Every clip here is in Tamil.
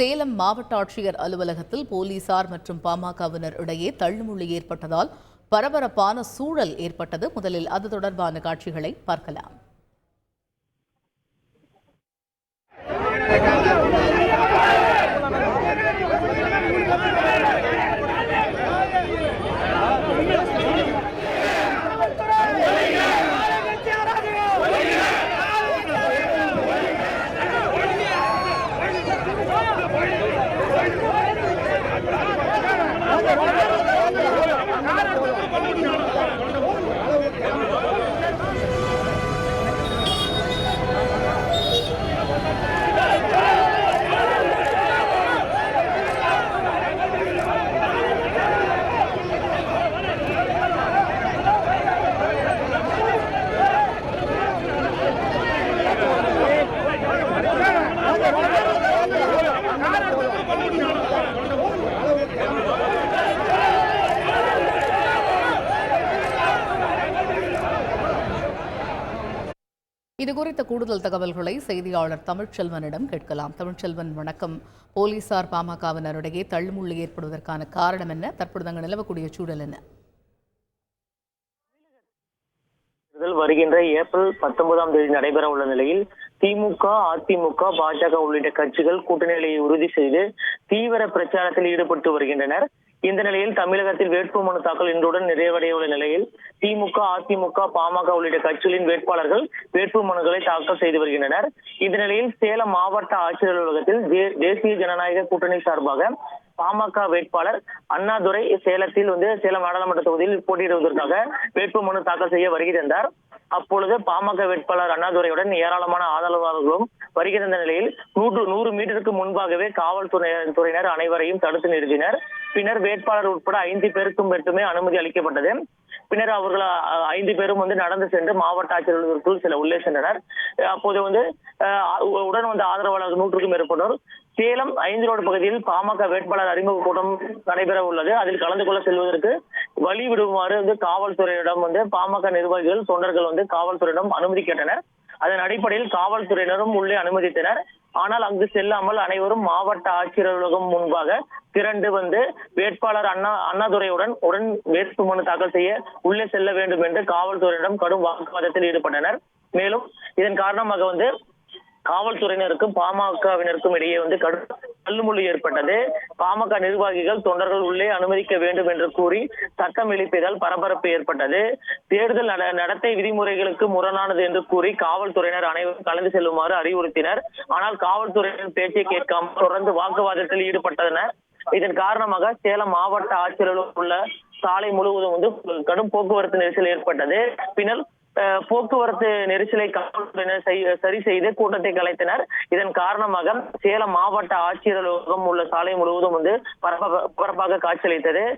சேலம் மாவட்ட ஆட்சியர் அலுவலகத்தில் போலீசார் மற்றும் பாமகவினர் இடையே தள்ளுமுள்ளி ஏற்பட்டதால் பரபரப்பான சூழல் ஏற்பட்டது. முதலில் அது தொடர்பான காட்சிகளை பார்க்கலாம். இது குறித்த கூடுதல் தகவல்களை செய்தியாளர் தமிழ்ச்செல்வனிடம் கேட்கலாம். தமிழ்ச்செல்வன் வணக்கம். போலீசார் பாமகவினரிடையே தள்ளுமுள்ளு ஏற்படுவதற்கான காரணம் என்ன? தற்பொழுது அங்கு நிலவக்கூடிய சூழல் என்ன? வருகின்ற ஏப்ரல் பத்தொன்பதாம் தேதி நடைபெற உள்ள நிலையில் திமுக அதிமுக பாஜக உள்ளிட்ட கட்சிகள் கூட்டணியை உறுதி செய்து தீவிர பிரச்சாரத்தில் ஈடுபட்டு வருகின்றனர். இந்த நிலையில் தமிழகத்தில் வேட்புமனு தாக்கல் இன்றுடன் நிறைவடைய உள்ள நிலையில் திமுக அதிமுக பாமக உள்ளிட்ட கட்சிகளின் வேட்பாளர்கள் வேட்புமனுக்களை தாக்கல் செய்து வருகின்றனர். இந்த நிலையில் சேலம் மாவட்ட ஆட்சியர் அலுவலகத்தில் தே- தேசிய ஜனநாயக கூட்டணி சார்பாக பாமக வேட்பாளர் அண்ணாதுரை சேலத்தில் வந்து சேலம் நாடாளுமன்ற தொகுதியில் போட்டியிடுவதற்காக வேட்புமனு தாக்கல் செய்ய வருகிறார் அப்பொழுது பாமக வேட்பாளர் அண்ணாதுரையுடன் ஏராளமான ஆதரவாளர்களும் வருகிற நிலையில் நூற்று நூறு மீட்டருக்கு முன்பாகவே காவல்துறை துறையினர் அனைவரையும் தடுத்து நிறுத்தினர். பின்னர் வேட்பாளர் உட்பட ஐந்து பேருக்கும் மட்டுமே அனுமதி அளிக்கப்பட்டது. பின்னர் அவர்கள் ஐந்து பேரும் வந்து நடந்து சென்று மாவட்ட ஆட்சியர் சில உள்ளே சென்றனர். அப்போது வந்து உடன் வந்த ஆதரவாளர்கள் நூற்றுக்கும் மேற்பட்டோர் சேலம் ஐந்து ரோடு பகுதியில் பாமக வேட்பாளர் அறிமுக கூட்டம் நடைபெற உள்ளது. அதில் கலந்து கொள்ள செல்வதற்கு வழிவிடுமாறு வந்து காவல்துறையிடம் வந்து பாமக நிர்வாகிகள் தொண்டர்கள் வந்து காவல்துறையிடம் அனுமதி கேட்டனர் அதன் அடிப்படையில் காவல்துறையினரும் உள்ளே அனுமதித்தனர். ஆனால் அங்கு செல்லாமல் அனைவரும் மாவட்ட ஆட்சியர் அலுவலகம் முன்பாக திரண்டு வந்து வேட்பாளர் அண்ணா அண்ணாதுரையுடன் உடன் வேட்புமனு தாக்கல் செய்ய உள்ளே செல்ல வேண்டும் என்று காவல்துறையிடம் கடும் வாக்குவாதத்தில் ஈடுபட்டனர். மேலும் இதன் காரணமாக வந்து காவல்துறையினருக்கும் பாமகவினருக்கும் இடையே வந்து கடும் தள்ளுமுள்ளு ஏற்பட்டது. பாமக நிர்வாகிகள் தொண்டர்கள் உள்ளே அனுமதிக்க வேண்டும் என்று கூறி சட்டம் எழுப்பியதால் பரபரப்பு ஏற்பட்டது. தேர்தல் நடத்தை விதிமுறைகளுக்கு முரணானது என்று கூறி காவல்துறையினர் அனைவரும் கலந்து செல்லுமாறு அறிவுறுத்தினர். ஆனால் காவல்துறையினர் பேச்சை கேட்காமல் தொடர்ந்து வாக்குவாதத்தில் ஈடுபட்டனர் இதன் காரணமாக சேலம் மாவட்ட ஆட்சியர் உள்ள சாலை முழுவதும் வந்து கடும் போக்குவரத்து நெரிசல் ஏற்பட்டது. பின்னர் போக்குவரத்து நெரிசலை சரி செய்து கூட்டத்தை கலைத்தனர். இதன் காரணமாக சேலம் மாவட்ட ஆட்சியர் அலுவலகம் உள்ள சாலை முழுவதும் வந்து பரப- பரப்பாக காட்சியளித்தது.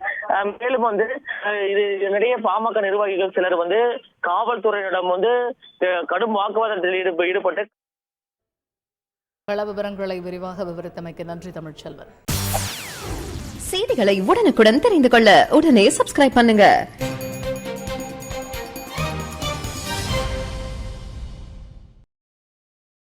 மேலும் வந்து இது இதனிடையே பாமக நிர்வாகிகள் சிலர் வந்து காவல்துறையினரிடம் வந்து கடும் வாக்குவாதத்தில் ஈடுப- ஈடுபட்டு கள விவரங்களை விரிவாக விவரித்தமைக்கு நன்றி தமிழ்ச்செல்வன். செய்திகளை உடனுக்குடன் தெரிந்து கொள்ள உடனே சப்ஸ்கிரைப் பண்ணுங்க.